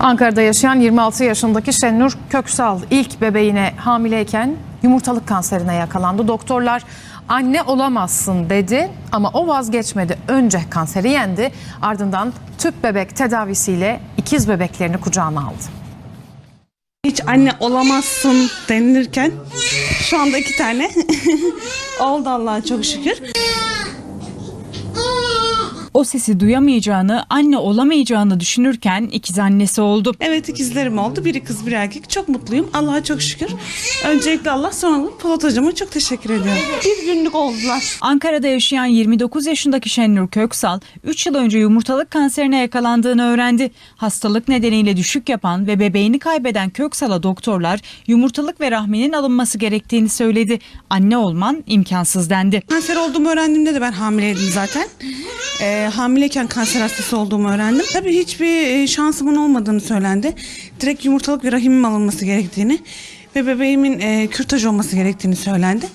Ankara'da yaşayan 26 yaşındaki Şenur Köksal ilk bebeğine hamileyken yumurtalık kanserine yakalandı. Doktorlar anne olamazsın dedi ama o vazgeçmedi. Önce kanseri yendi ardından tüp bebek tedavisiyle ikiz bebeklerini kucağına aldı. Hiç anne olamazsın denilirken şu anda iki tane oldu Allah'a çok şükür. O sesi duyamayacağını, anne olamayacağını düşünürken ikiz annesi oldu. Evet ikizlerim oldu. Biri kız biri erkek. Çok mutluyum. Allah'a çok şükür. Öncelikle Allah sonra Polat hocama çok teşekkür ediyorum. Bir günlük oldular. Ankara'da yaşayan 29 yaşındaki Şenur Köksal, 3 yıl önce yumurtalık kanserine yakalandığını öğrendi. Hastalık nedeniyle düşük yapan ve bebeğini kaybeden Köksal'a doktorlar yumurtalık ve rahminin alınması gerektiğini söyledi. Anne olman imkansız dendi. Kanser olduğumu öğrendiğimde de ben hamileydim zaten. Ee, hamileyken kanser hastası olduğumu öğrendim. Tabii hiçbir e, şansımın olmadığını söylendi. Direkt yumurtalık ve rahimim alınması gerektiğini ve bebeğimin e, kürtaj olması gerektiğini söylendi.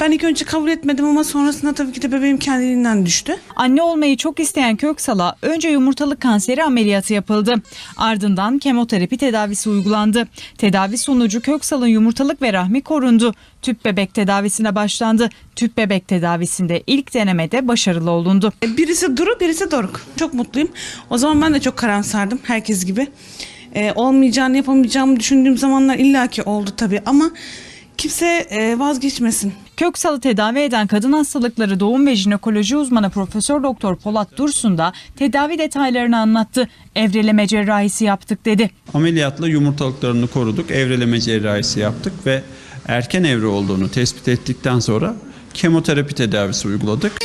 Ben ilk önce kabul etmedim ama sonrasında tabii ki de bebeğim kendiliğinden düştü. Anne olmayı çok isteyen Köksal'a önce yumurtalık kanseri ameliyatı yapıldı. Ardından kemoterapi tedavisi uygulandı. Tedavi sonucu Köksal'ın yumurtalık ve rahmi korundu. Tüp bebek tedavisine başlandı. Tüp bebek tedavisinde ilk denemede başarılı olundu. Birisi Duru, birisi Doruk. Çok mutluyum. O zaman ben de çok karamsardım herkes gibi. Ee, olmayacağını, yapamayacağımı düşündüğüm zamanlar illaki oldu tabii ama kimse e, vazgeçmesin. Köksal'ı tedavi eden kadın hastalıkları doğum ve jinekoloji uzmanı Profesör Doktor Polat Dursun da tedavi detaylarını anlattı. Evreleme cerrahisi yaptık dedi. Ameliyatla yumurtalıklarını koruduk, evreleme cerrahisi yaptık ve erken evre olduğunu tespit ettikten sonra kemoterapi tedavisi uyguladık.